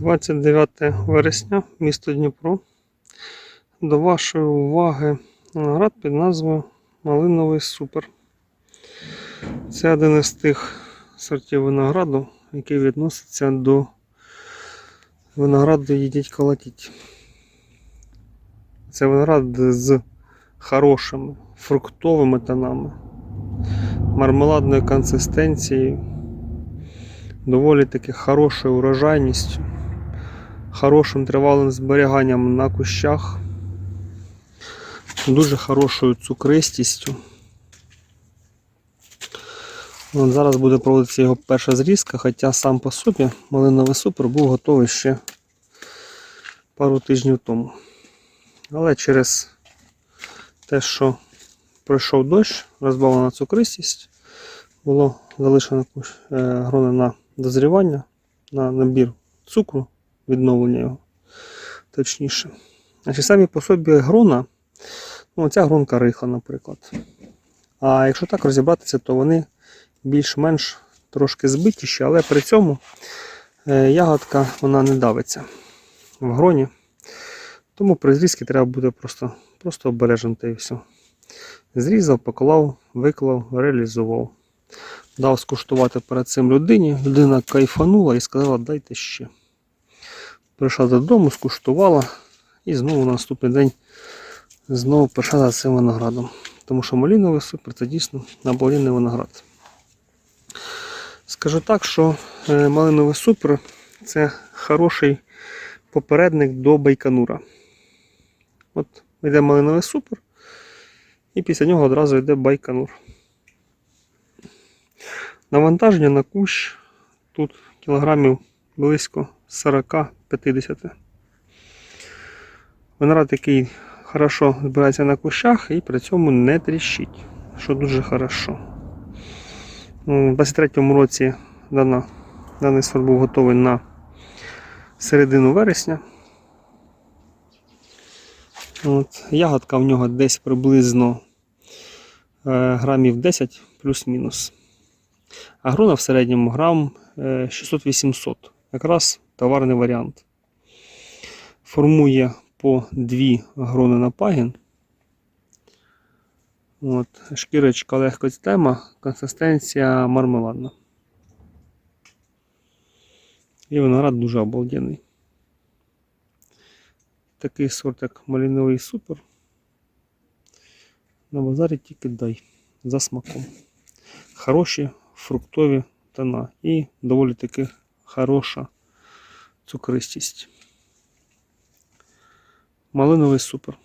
29 вересня, місто Дніпро. До вашої уваги виноград під назвою Малиновий Супер. Це один із тих сортів винограду, який відноситься до винограду їдіть колотіть. Це виноград з хорошими фруктовими тонами, мармеладною консистенцією, доволі таки хорошою урожайністю, хорошим тривалим зберіганням на кущах, дуже хорошою цукристістю. От зараз буде проводитися його перша зрізка, хоча сам по собі малиновий супер був готовий ще пару тижнів тому. Але через те, що пройшов дощ, розбавлена цукристість, було залишено е, грони на дозрівання, на набір цукру, відновлення його точніше. Значить, самі по собі грона, ну, ця гронка рихла, наприклад. А якщо так розібратися, то вони більш-менш трошки збитіші, але при цьому е, ягодка вона не давиться в гроні. Тому при зрізці треба буде просто, просто обережним та і все. Зрізав, поклав, виклав, реалізував. Дав скуштувати перед цим людині. Людина кайфанула і сказала, дайте ще. Прийшла додому, скуштувала і знову на наступний день знову прийшла за цим виноградом. Тому що маліновий супер це дійсно обалденний виноград. Скажу так, що е, малиновий супер це хороший попередник до байканура. От йде малиновий супер, і після нього одразу йде байканур. Навантаження на кущ тут кілограмів близько 40-50. Виноград який хорошо збирається на кущах і при цьому не тріщить, що дуже хорошо. У 23-му році дана, даний сорт був готовий на середину вересня. От, ягодка в нього десь приблизно е, грамів 10 плюс-мінус. А грона в середньому грам е, 600-800. Якраз товарний варіант. Формує по дві грони на пагін. От, шкірочка легко тема, консистенція мармеладна. І виноград дуже обалденний. Такий сорт, як малиновий супер. На базарі тільки дай за смаком. Хороші фруктові тона і доволі таки хороша цукристість. Малиновий супер.